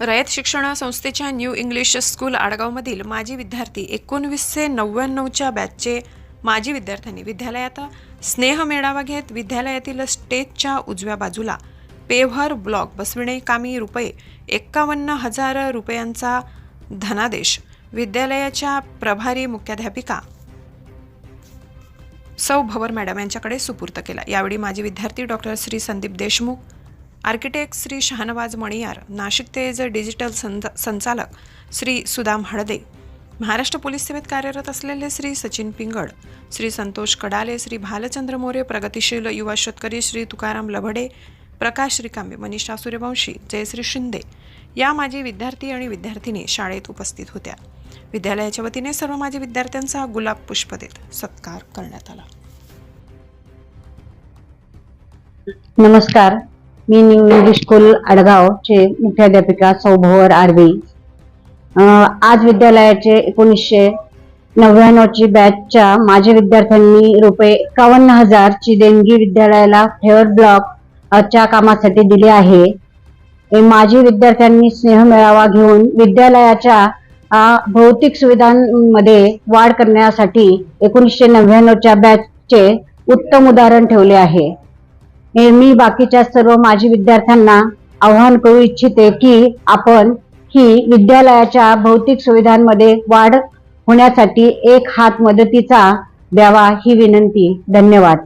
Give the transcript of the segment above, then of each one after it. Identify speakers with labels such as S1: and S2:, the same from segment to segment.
S1: रयत शिक्षण संस्थेच्या new English school आडगावमधील माजी विद्यार्थी एकोणवीसशे नव्याण्णवच्या बॅचचे माजी विद्यार्थ्यांनी विद्यालयात स्नेह मेळावा घेत विद्यालयातील स्टेजच्या उजव्या बाजूला पेव्हर ब्लॉक बसविणे कामी रुपये एक्कावन्न हजार रुपयांचा धनादेश विद्यालयाच्या प्रभारी मुख्याध्यापिका सौ भवर मॅडम यांच्याकडे सुपूर्त केला. यावेळी माजी विद्यार्थी doctor Shri Sandeep Deshmukh architect Shri Shahnawaz Maniyar Nashik Tej digital संच- संचालक श्री सुदाम हळदे महाराष्ट्र पोलीस सेवेत कार्यरत असलेले श्री सचिन पिंगड श्री संतोष कडाले श्री भालचंद्र मोरे प्रगतिशील युवा शेतकरी श्री तुकाराम लभडे प्रकाश रिकांबे मनीषा सूर्यवंशी जयश्री शिंदे या माजी विद्यार्थी आणि विद्यार्थिनी शाळेत उपस्थित होत्या. विद्यालयाच्या वतीने सर्व माजी विद्यार्थ्यांचा गुलाब पुष्प देत सत्कार करण्यात आला.
S2: नमस्कार. मी न्यू इंग्लिश स्कूल आडगावचे मुख्याध्यापिका सौभवर आरवी आज विद्यालयाचे एकोणीसशे नव्याण्णवची बॅचच्या माझ्या विद्यार्थ्यांनी रुपये एकावन्न हजारची देणगी विद्यालयाला फेअर ब्लॉक च्या कामासाठी दिली आहे. माजी विद्यार्थ्यांनी स्नेह मेळावा घेऊन विद्यालयाच्या भौतिक सुविधांमध्ये वाढ करण्यासाठी एकोणीसशे नव्याण्णवच्या बॅचचे उत्तम उदाहरण ठेवले आहे. हे मी बाकीच्या सर्व माजी विद्यार्थ्यांना आवाहन करू इच्छिते की आपण ही विद्यालयाच्या भौतिक सुविधांमध्ये वाढ होण्यासाठी एक हात मदतीचा द्यावा ही विनंती. धन्यवाद.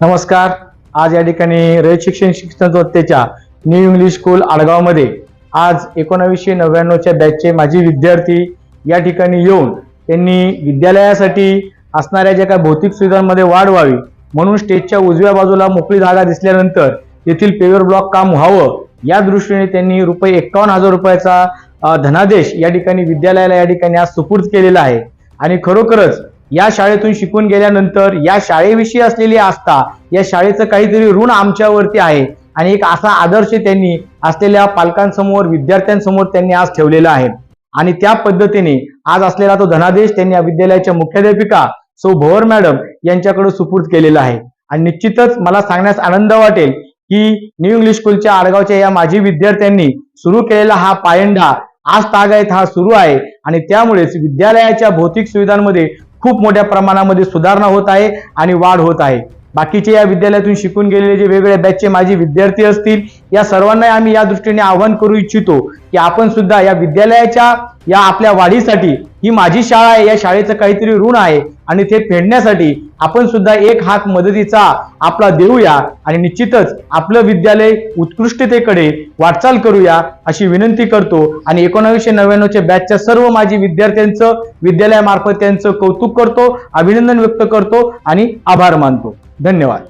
S3: नमस्कार. आज या ठिकाणी रयत शिक्षण शिक्षण संस्थेच्या न्यू इंग्लिश स्कूल आडगावमध्ये आज एकोणावीसशे नव्याण्णवच्या बॅचचे माजी विद्यार्थी या ठिकाणी येऊन त्यांनी विद्यालयासाठी असणाऱ्या ज्या काही भौतिक सुविधांमध्ये वाढ व्हावी म्हणून स्टेजच्या उजव्या बाजूला मोकळी जागा दिसल्यानंतर येथील पेवर ब्लॉक काम व्हावं या दृष्टीने त्यांनी रुपये एकावन्न हजार रुपयाचा धनादेश या ठिकाणी विद्यालयाला या ठिकाणी आज सुपूर्द केलेला आहे. आणि खरोखरच या शाळेतून शिकून गेल्यानंतर या शाळेविषयी असलेली आस्था या शाळेचं काहीतरी ऋण आमच्यावरती आहे आणि एक असा आदर्श त्यांनी असलेल्या पालकांसमोर विद्यार्थ्यांसमोर त्यांनी आज ठेवलेला आहे. आणि त्या पद्धतीने आज असलेला तो धनादेश त्यांनी या विद्यालयाच्या मुख्याध्यापिका सौ भवर मॅडम यांच्याकडे सुपूर्द केलेला आहे. आणि निश्चितच मला सांगण्यास आनंद वाटेल की न्यू इंग्लिश स्कूलच्या आडगावच्या या माजी विद्यार्थ्यांनी सुरू केलेला हा पायंडा आज तागायत हा सुरू आहे. आणि त्यामुळेच विद्यालयाच्या भौतिक सुविधांमध्ये खूप मोठ्या प्रमाणामध्ये सुधारणा होत आहे आणि वाढ होत आहे. बाकीचे या विद्यालयातून शिकून गेलेले जे वेगवेगळ्या बॅचचे माझे विद्यार्थी असतील या सर्वांना आम्ही या दृष्टीने आवाहन करू इच्छितो की आपण सुद्धा या विद्यालयाच्या या आपल्या वाढीसाठी ही माझी शाळा आहे या शाळेचं काहीतरी ऋण आहे आणि ते फेडण्यासाठी आपण सुद्धा एक हात मदतीचा आपला देऊया आणि निश्चितच आपलं विद्यालय उत्कृष्टतेकडे वाटचाल करूया अशी विनंती करतो. आणि एकोणावीसशे नव्याण्णवच्या बॅचच्या सर्व माझी विद्यार्थ्यांचं विद्यालयामार्फत त्यांचं कौतुक करतो अभिनंदन व्यक्त करतो आणि आभार मानतो. धन्यवाद.